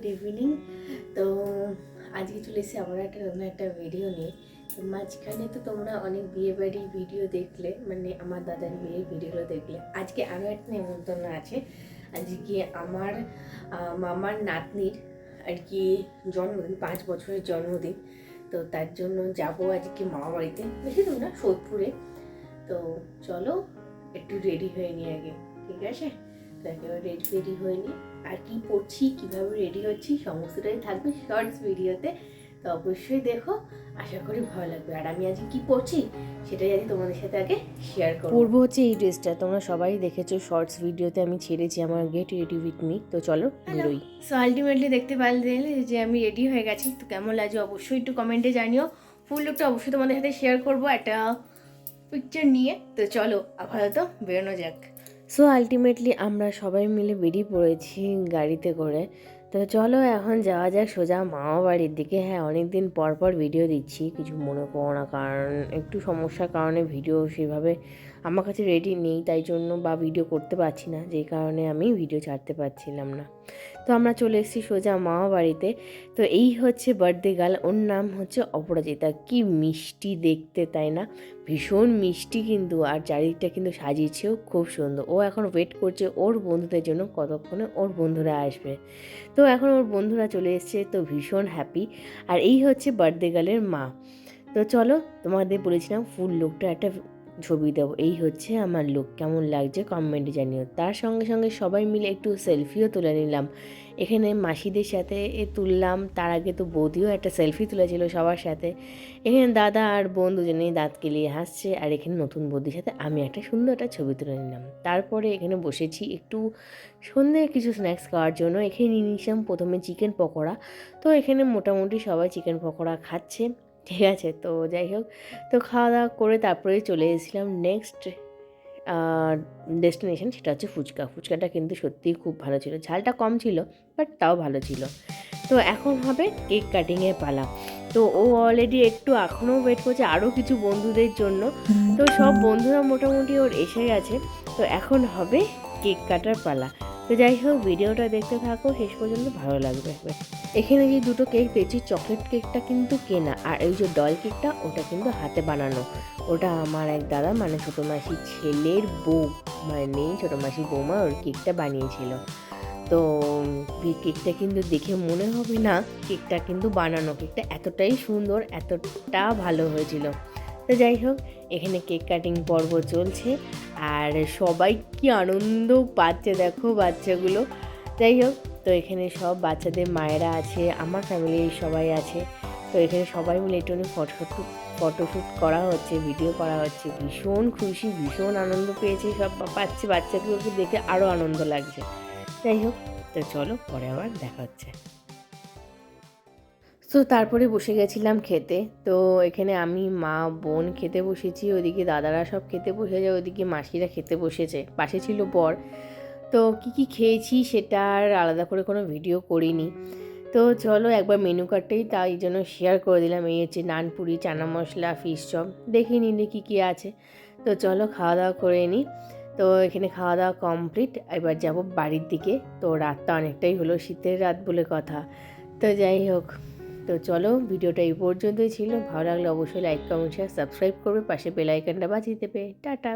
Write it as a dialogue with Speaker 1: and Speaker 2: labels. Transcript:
Speaker 1: Good evening তো আজকে চলে এসে আবার একটা নতুন একটা ভিডিও নিয়ে। মাঝখানে তো তোমরা অনেক বিয়ে বাড়ির ভিডিও দেখলে মানে আমার দাদার বিয়ের ভিডিওগুলো দেখলে। আজকে আরও একটা নেমন্তন্ন আছে। আজকে আমার মামার নাতনির আর কি জন্মদিন, পাঁচ বছরের জন্মদিন। তো তার জন্য যাব আজকে মামা বাড়িতে। বেশি দূর না, সোদপুরে। তো চলো, একটু রেডি হয়ে নিই আগে। ঠিক আছে? তো একেবারে রেডি রেডি হয়ে নিই আর কি পড়ছি কীভাবে রেডি হচ্ছি সমস্তটাই থাকবে শর্টস ভিডিওতে তো অবশ্যই দেখো আশা করি ভালো লাগবে। আর আমি আজকে কি পড়ছি সেটাই আজকে তোমাদের সাথে আগে শেয়ার করব।
Speaker 2: পূর্ব হচ্ছে এই ড্রেসটা। তোমরা সবাই দেখেছ শর্টস ভিডিওতে আমি ছেড়েছি আমার গেট রেডি উইথ মি তো চলো বেরোই।
Speaker 1: সো আলটিমেটলি দেখতে পারলে যে আমি রেডি হয়ে গেছি। তো কেমন লাগছে অবশ্যই একটু কমেন্টে জানিও। ফুল লুকটা অবশ্যই তোমাদের সাথে শেয়ার করব একটা পিকচার নিয়ে। তো চলো আপাতত বেরোনো যাক।
Speaker 2: সো আলটিমেটলি আমরা সবাই মিলে বেরিয়ে পড়েছি গাড়িতে করে। তো চলো এখন যাওয়া যাক সোজা মামা বাড়ির দিকে। হ্যাঁ অনেক দিন পর পর ভিডিও দিচ্ছি, কিছু মনে করো না, কারণ একটু সমস্যার কারণে ভিডিও সেভাবে আমার কাছে রেডি নেই, তাই জন্য বা ভিডিও করতে পারছি না যেই কারণে আমি ভিডিও ছাড়তে পারছিলাম না। তো আমরা চলে এসেছি সোজা মামা বাড়িতে। তো এই হচ্ছে বার্থডে গার্ল ওর নাম হচ্ছে অপরাজিতা। কি মিষ্টি দেখতে, তাই না? ভীষণ মিষ্টি কিন্তু, আর চারিদিকটা কিন্তু সাজিয়েছেও খুব সুন্দর। ও এখন ওয়েট করছে ওর বন্ধুদের জন্য, কতক্ষণে ওর বন্ধুরা আসবে। তো এখন ওর বন্ধুরা চলে এসছে, তো ভীষণ হ্যাপি আর এই হচ্ছে বার্থডে গার্লের মা। তো চলো তোমাদের বলেছিলাম ফুল লোকটা একটা ছবি দেবো। এই হচ্ছে আমার লুক কেমন লাগছে কমেন্টে জানিও। তার সঙ্গে সঙ্গে সবাই মিলে একটু সেলফিও তুলে নিলাম। এখানে মাসিদের সাথে এ তুললাম, তার আগে তো বৌদিও একটা সেলফি তুলেছিল সবার সাথে। এখানে দাদা আর বোন দুজনেই দাঁত কেলিয়ে হাসছে, আর এখানে নতুন বৌদির সাথে আমি একটা সুন্দর একটা ছবি তুলে নিলাম। তারপরে এখানে বসেছি একটু সন্ধ্যে কিছু স্ন্যাক্স খাওয়ার জন্য। এখানে নিয়ে নিয়েছিলাম প্রথমে চিকেন পকোড়া। তো এখানে মোটামুটি সবাই চিকেন পকোড়া খাচ্ছে। ঠিক আছে, তো যাই হোক। তো খাওয়া দাওয়া করে তারপরে চলে এসেছিলাম নেক্সট ডেস্টিনেশন সেটা হচ্ছে ফুচকা। ফুচকাটা কিন্তু সত্যিই খুব ভালো ছিল। ঝালটা কম ছিল বাট তাও ভালো ছিল। তো এখন হবে কেক কাটিংয়ের পালা। তো ও অলরেডি একটু এখনও ওয়েট করছে আরও কিছু বন্ধুদের জন্য। তো সব বন্ধুরা মোটামুটি ওর এসে গেছে। তো এখন হবে কেক কাটার পালা। তো যাই হোক, ভিডিওটা দেখতে থাকো, শেষ পর্যন্ত ভালো লাগবে। এখানে যে দুটো কেক পেয়েছি, চকলেট কেকটা কিন্তু কেনা, আর এই যে ডল কেকটা, ওটা কিন্তু হাতে বানানো। ওটা আমার এক দাদা মানে ছোটো মাসির ছেলের বউ মানে ছোটো মাসির বৌমা, ওর কেকটা বানিয়েছিল। তো কেকটা কিন্তু দেখে মনে হবে না, কেকটা কিন্তু বানানো, কেকটা এতটাই সুন্দর, এতটা ভালো হয়েছিল। তো যাই হোক, এখানে কেক কাটিং পর্ব চলছে আর সবাই কি আনন্দ পাচ্ছে দেখো বাচ্চাগুলো। যাই হোক, তো এখানে সব বাচ্চাদের মায়েরা আছে, আমার ফ্যামিলির সবাই আছে। তো এখানে সবাই মিলে একটু ফটো ফটোশ্যুট করা হচ্ছে ভিডিও করা হচ্ছে। ভীষণ খুশি, ভীষণ আনন্দ পেয়েছে সব পাচ্ছে বাচ্চাগুলোকে দেখে আরও আনন্দ লাগছে। যাই হোক, তো চলো পরে আবার দেখা হচ্ছে। তো তারপরে বসে গেছিলাম খেতে। তো এখানে আমি, মা, বোন খেতে বসেছি, ওদিকে দাদারা সব খেতে বসে যায়, ওদিকে মাসিরা খেতে বসেছে পাশে ছিল বর। তো কি কি খেয়েছি সেটা আর আলাদা করে কোনো ভিডিও করিনি। তো চলো একবার মেনু কার্ডটাই তাই জন্য শেয়ার করে দিলাম। এই হচ্ছে নানপুরি চানা মশলা ফিশ চপ দেখে নিলে কী কী আছে। তো চলো খাওয়া দাওয়া করে নিই তো এখানে খাওয়া দাওয়া কমপ্লিট এবার যাব বাড়ির দিকে। তো রাতটা অনেকটাই হলো, শীতের রাত বলে কথা। তো যাই হোক। তো চলো, ভিডিওটা এই পর্যন্তই ছিল। ভালো লাগলে অবশ্যই লাইক কমেন্ট শেয়ার সাবস্ক্রাইব করবে। পাশে বেল আইকনটা বাজিয়ে দেবে। টাটা।